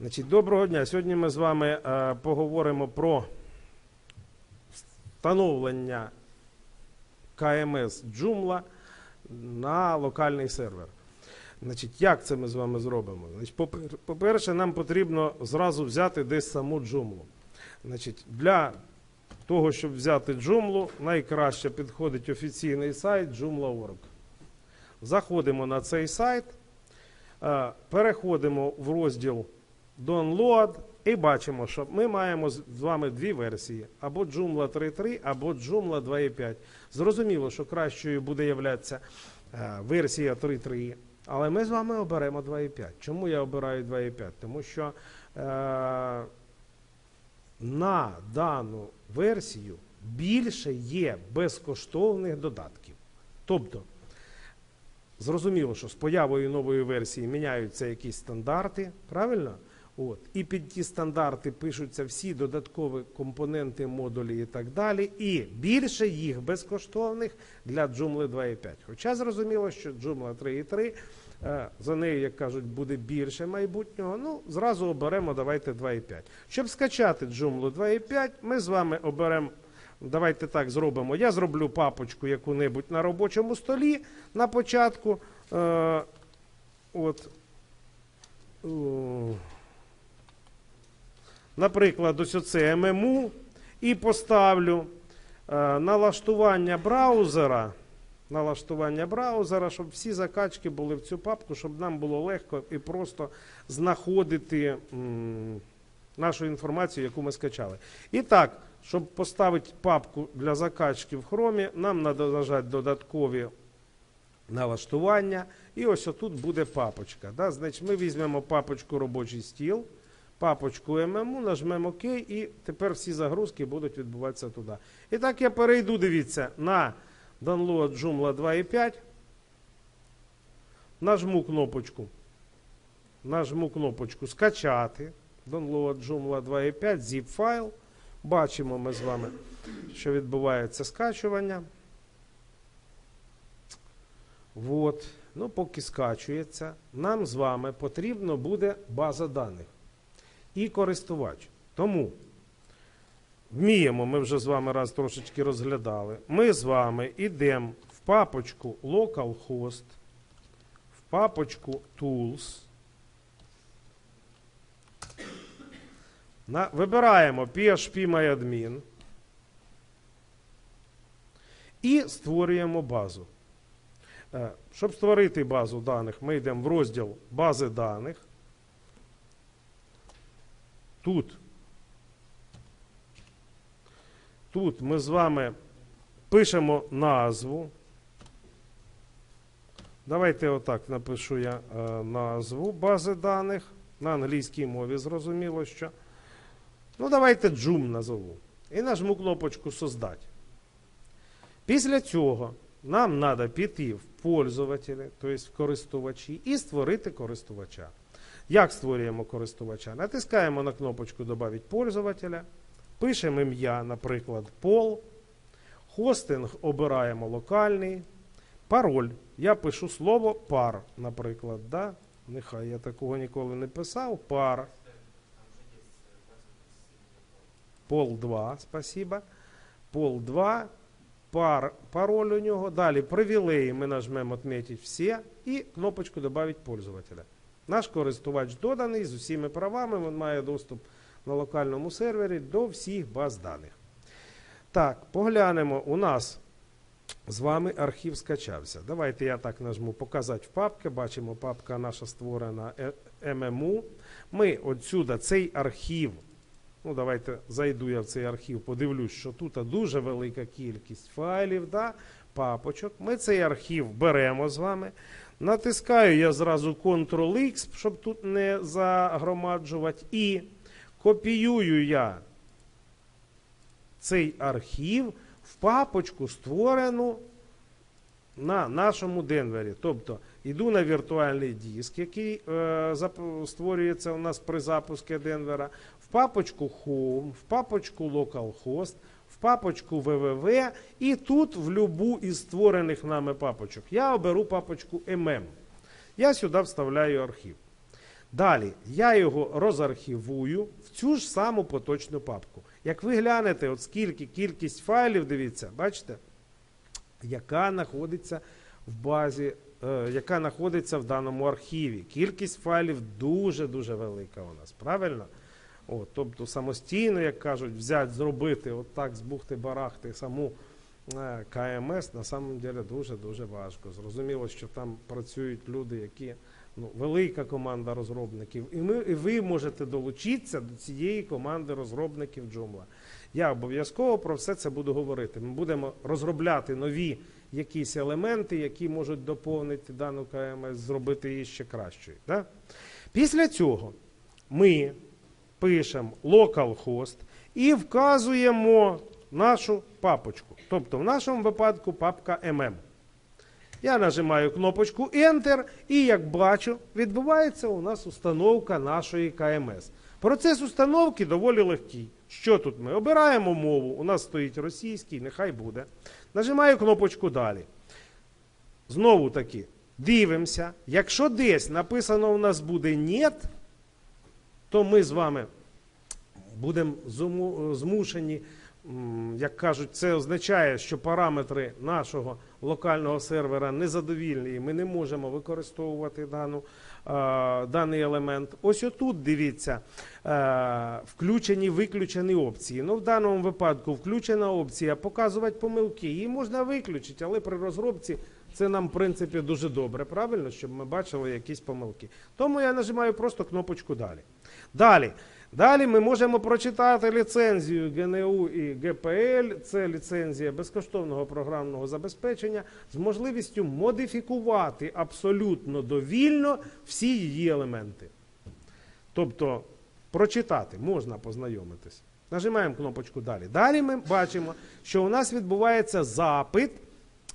Значить, доброго дня. Сьогодні ми з вами е, поговоримо про встановлення КМС Joomla на локальний сервер. Значить, як це ми з вами зробимо? Значить, попер- по-перше, нам потрібно зразу взяти десь саму Joomla. Значить, для того, щоб взяти Joomla, найкраще підходить офіційний сайт Joomla.org. Заходимо на цей сайт, е, переходимо в розділ Download і бачимо, що ми маємо з вами дві версії: або Joomla 3.3, або Joomla 2.5. Зрозуміло, що кращою буде являтися е, версія 3.3, але ми з вами оберемо 2.5. Чому я обираю 2.5? Тому що е, на дану версію більше є безкоштовних додатків. Тобто, Зрозуміло, що з появою нової версії міняються якісь стандарти, правильно? От. І під ті стандарти пишуться всі додаткові компоненти, модулі і так далі. І більше їх безкоштовних для Joomla 2.5. Хоча зрозуміло, що Joomla 3.3, е, за нею, як кажуть, буде більше майбутнього. Ну, зразу оберемо, давайте 2.5. Щоб скачати Joomla 2.5, ми з вами оберемо. Давайте так зробимо. Я зроблю папочку яку-небудь на робочому столі на початку. Е, от. Наприклад, ось оце ММУ і поставлю е, налаштування браузера. Налаштування браузера, щоб всі закачки були в цю папку, щоб нам було легко і просто знаходити нашу інформацію, яку ми скачали. І так, щоб поставити папку для закачки в хромі, нам треба нажати додаткові налаштування. І ось отут буде папочка. Да? Значить, ми візьмемо папочку робочий стіл, папочку ММУ, нажмемо ОК, і тепер всі загрузки будуть відбуватися туди. І так я перейду, дивіться, на download Joomla 2.5. Нажму кнопочку. Нажму кнопочку скачати. Download Joomla 2.5, zip файл. Бачимо ми з вами, що відбувається скачування. От. Ну, поки скачується, нам з вами потрібно буде база даних і користувач. Тому вміємо, ми вже з вами раз трошечки розглядали. Ми з вами йдемо в папочку localhost, в папочку tools. На, вибираємо PHP MyAdmin і створюємо базу. Е, Щоб створити базу даних, ми йдемо в розділ бази даних. Тут, тут ми з вами пишемо назву. Давайте отак напишу я е, назву бази даних. На англійській мові зрозуміло, що. Ну, давайте Joom назову. І нажму кнопочку Создать. Після цього нам треба піти в пользователі, тобто в користувачі, і створити користувача. Як створюємо користувача? Натискаємо на кнопочку Добавить пользователя, пишемо ім'я, наприклад, пол. Хостинг обираємо локальний. Пароль. Я пишу слово пар, наприклад. Да? Нехай я такого ніколи не писав. Пар. Пол 2, спасибо. Пол 2. Пар, пароль у нього. Далі привілеї ми нажмемо «Отметить всі» і кнопочку «Добавить пользователя». Наш користувач доданий з усіма правами, він має доступ на локальному сервері до всіх баз даних. Так, поглянемо. У нас з вами архів скачався. Давайте я так нажму показати в папки. Бачимо, папка наша створена е- ММУ. Ми отсюда цей архів. Ну, давайте зайду я в цей архів, подивлюсь, що тут дуже велика кількість файлів, да, папочок. Ми цей архів беремо з вами. Натискаю я зразу Ctrl-X, щоб тут не загромаджувати. І копіюю я цей архів в папочку, створену на нашому денвері. Тобто йду на віртуальний диск, який е, створюється у нас при запуску денвера, в папочку Home, в папочку Localhost, в папочку www і тут в любу із створених нами папочок. Я оберу папочку MM. Я сюди вставляю архів. Далі я його розархівую в цю ж саму поточну папку. Як ви глянете, от скільки кількість файлів, дивіться, бачите, яка знаходиться в базі, е, яка знаходиться в даному архіві. Кількість файлів дуже-дуже велика у нас, правильно? От, тобто самостійно, як кажуть, взяти, зробити отак з бухти-барахти саму е, КМС на самом деле дуже-дуже важко. Зрозуміло, що там працюють люди, які ну, велика команда розробників, і, ми, і ви можете долучитися до цієї команди розробників Joomla. Я обов'язково про все це буду говорити. Ми будемо розробляти нові якісь елементи, які можуть доповнити дану КМС, зробити її ще кращою. Да? Після цього ми пишемо localhost і вказуємо нашу папочку. Тобто, в нашому випадку папка MM. Я нажимаю кнопочку Enter, і як бачу, відбувається у нас установка нашої КМС. Процес установки доволі легкий. Що тут ми? Обираємо мову, у нас стоїть російський, нехай буде. Нажимаю кнопочку далі. Знову таки, дивимося. Якщо десь написано у нас буде «нет», то ми з вами будемо змушені, як кажуть, це означає, що параметри нашого локального сервера незадовільні, і ми не можемо використовувати дану, даний елемент. Ось отут дивіться, е, включені виключені опції. Ну, в даному випадку включена опція показувати помилки. Її можна виключити, але при розробці це нам, в принципі, дуже добре, правильно, щоб ми бачили якісь помилки. Тому я нажимаю просто кнопочку далі. Далі. Далі ми можемо прочитати ліцензію ГНУ і ГПЛ. Це ліцензія безкоштовного програмного забезпечення з можливістю модифікувати абсолютно довільно всі її елементи. Тобто прочитати можна познайомитись. Нажимаємо кнопочку далі. Далі ми бачимо, що у нас відбувається запит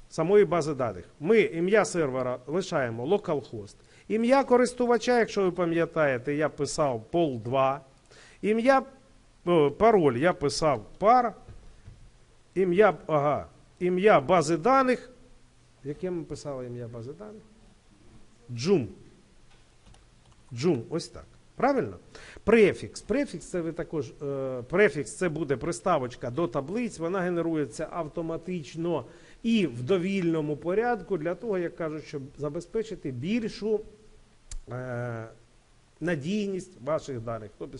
самої бази даних. Ми ім'я сервера лишаємо localhost. Ім'я користувача, якщо ви пам'ятаєте, я писав pol2. Ім'я, пароль я писав par. Ім'я, ага, ім'я бази даних. Яке ми писали ім'я бази даних? Джум. Джум, ось так. Правильно? Префікс. Префікс це ви також. Е, префікс це буде приставочка до таблиць, вона генерується автоматично і в довільному порядку для того, як кажуть, щоб забезпечити більшу е, надійність ваших даних. Тобто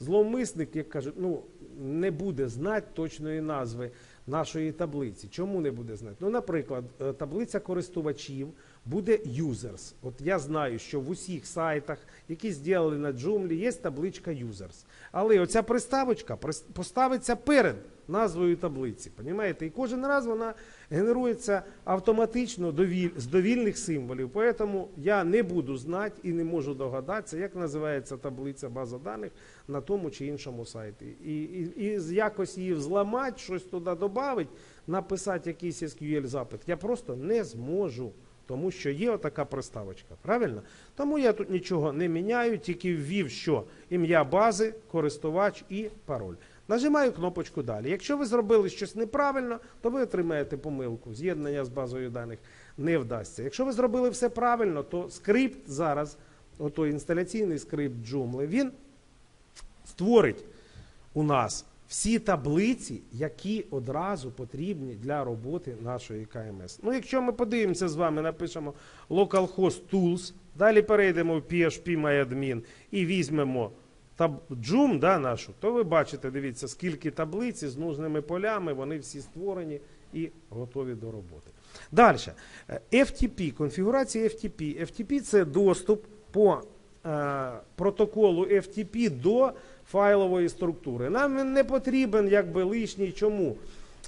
зловмисник, як кажуть, ну, не буде знати точної назви нашої таблиці. Чому не буде знати? Ну, наприклад, е, таблиця користувачів буде users. От я знаю, що в усіх сайтах, які зробили на Joomla, є табличка users. Але оця приставочка прис- поставиться перед назвою таблиці. Понімаєте? І кожен раз вона генерується автоматично з довільних символів. Тому я не буду знати і не можу догадатися, як називається таблиця база даних на тому чи іншому сайті. І, і, і якось її взламати, щось туди додати, написати якийсь SQL запит. Я просто не зможу. Тому що є отака приставочка, правильно? Тому я тут нічого не міняю, тільки ввів, що ім'я бази, користувач і пароль. Нажимаю кнопочку далі. Якщо ви зробили щось неправильно, то ви отримаєте помилку. З'єднання з базою даних не вдасться. Якщо ви зробили все правильно, то скрипт зараз, ото інсталяційний скрипт Joomla, він створить у нас всі таблиці, які одразу потрібні для роботи нашої КМС. Ну, якщо ми подивимося з вами, напишемо localhost tools, далі перейдемо в PHP MyAdmin і візьмемо таб Joom, да, нашу, то ви бачите, дивіться, скільки таблиць з нужними полями, вони всі створені і готові до роботи. Далі. Е, FTP, конфігурація FTP. FTP це доступ по е, протоколу FTP до файлової структури. Нам не потрібен якби лишній. Чому?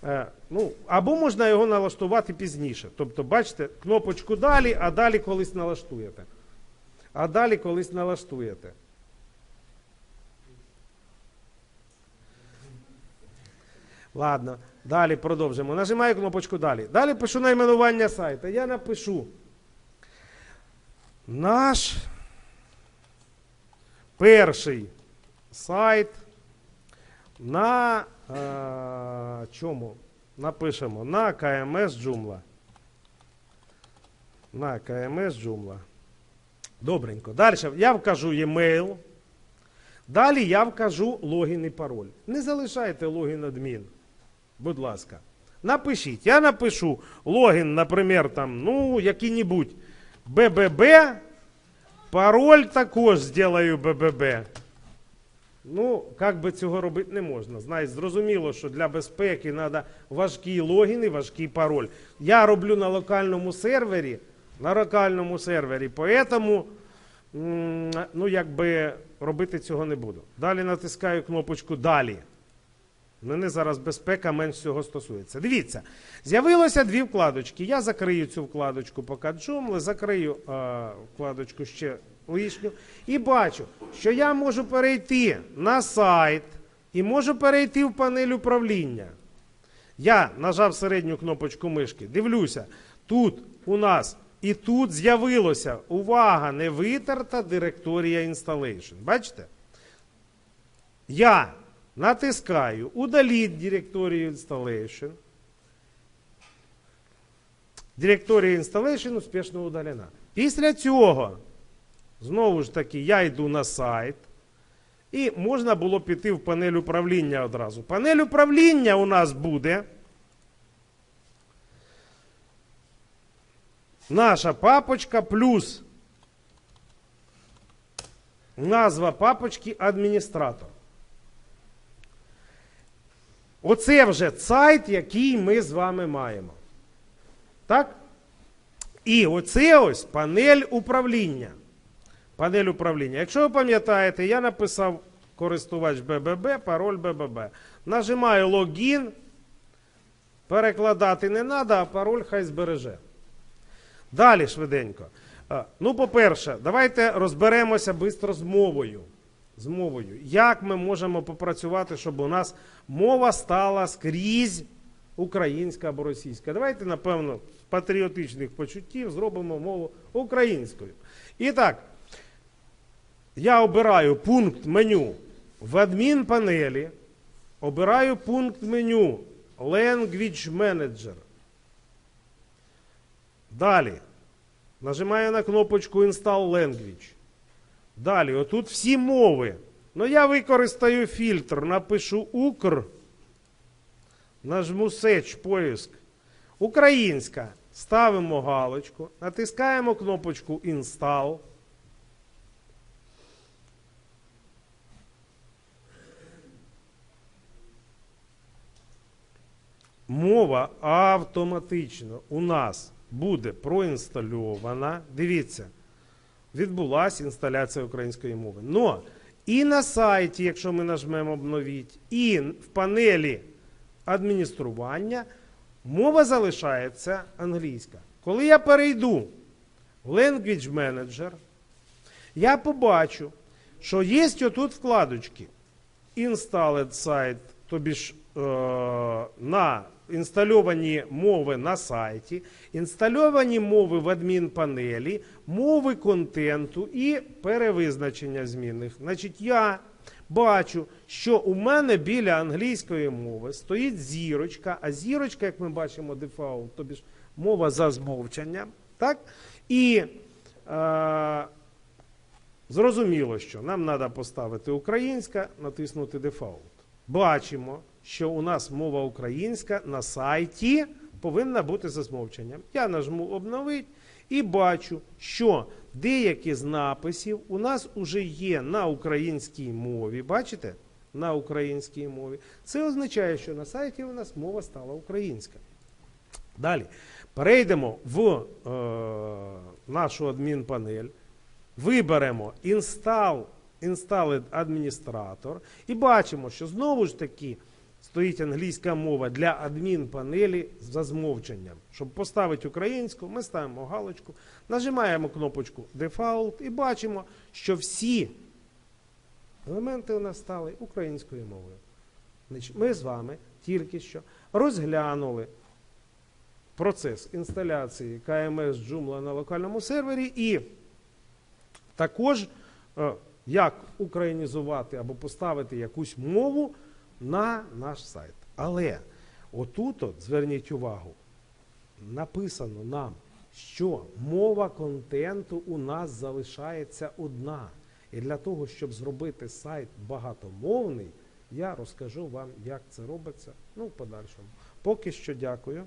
Е, ну, або можна його налаштувати пізніше. Тобто, бачите, кнопочку далі, а далі колись налаштуєте. А далі колись налаштуєте. Ладно, далі продовжимо. Нажимаю кнопочку далі. Далі пишу найменування сайту. Я напишу наш перший сайт на е, чому? Напишемо на КМС Joomla. На КМС Joomla. Добренько. Далі я вкажу e-mail. Далі я вкажу логін і пароль. Не залишайте логін адмін. Будь ласка. Напишіть. Я напишу логін, наприклад, там, ну, який-небудь БББ. Пароль також зроблю БББ. Ну, як би цього робити не можна. Знаєте, зрозуміло, що для безпеки треба важкий логін і важкий пароль. Я роблю на локальному сервері, на локальному сервері, поэтому, ну, якби робити цього не буду. Далі натискаю кнопочку Далі. Мене зараз безпека менш всього стосується. Дивіться, з'явилося дві вкладочки. Я закрию цю вкладочку поки джумли, закрию е, вкладочку ще лишню. І бачу, що я можу перейти на сайт і можу перейти в панель управління. Я нажав середню кнопочку мишки, дивлюся, тут у нас і тут з'явилося, увага, не витерта директорія installation. Бачите? Я натискаю удаліть директорію installation. Директорія installation успішно удалена. Після цього, знову ж таки, я йду на сайт. І можна було піти в панель управління одразу. Панель управління у нас буде. Наша папочка плюс назва папочки адміністратор. Оце вже сайт, який ми з вами маємо. Так? І оце ось панель управління. Панель управління. Якщо ви пам'ятаєте, я написав користувач БББ, пароль БББ. Нажимаю логін. Перекладати не треба, а пароль хай збереже. Далі швиденько. Ну, по-перше, давайте розберемося швидко з мовою. З мовою. Як ми можемо попрацювати, щоб у нас мова стала скрізь українська або російська? Давайте, напевно, патріотичних почуттів зробимо мову українською. І так, я обираю пункт меню в адмінпанелі, обираю пункт меню Language Manager. Далі. Нажимаю на кнопочку Install Language. Далі, отут всі мови. Ну, я використаю фільтр, напишу Укр. Нажму Search, поиск. Українська. Ставимо галочку, натискаємо кнопочку Install. Мова автоматично у нас буде проінстальована. Дивіться, відбулася інсталяція української мови. Но і на сайті, якщо ми нажмемо обновіть, і в панелі адміністрування мова залишається англійська. Коли я перейду в Language Manager, я побачу, що є отут вкладочки. Installed Site, тобі ж е, на інстальовані мови на сайті, інстальовані мови в адмінпанелі, мови контенту і перевизначення змінних. Значить, я бачу, що у мене біля англійської мови стоїть зірочка, а зірочка, як ми бачимо, дефаулт, тобі ж мова за змовчанням. Так? І е, зрозуміло, що нам треба поставити українська, натиснути дефаулт. Бачимо, що у нас мова українська на сайті повинна бути за змовченням. Я нажму обновить і бачу, що деякі з написів у нас вже є на українській мові. Бачите? На українській мові. Це означає, що на сайті у нас мова стала українська. Далі перейдемо в е, нашу адмінпанель, виберемо Install, Installed Administrator і бачимо, що знову ж таки стоїть англійська мова для адмінпанелі за змовченням. Щоб поставити українську, ми ставимо галочку, нажимаємо кнопочку Default і бачимо, що всі елементи у нас стали українською мовою. Ми з вами тільки що розглянули процес інсталяції КМС Joomla на локальному сервері і також е, як українізувати або поставити якусь мову на наш сайт. Але отут, от, зверніть увагу, написано нам що мова контенту у нас залишається одна. І для того, щоб зробити сайт багатомовний, я розкажу вам, як це робиться ну, в подальшому. Поки що дякую.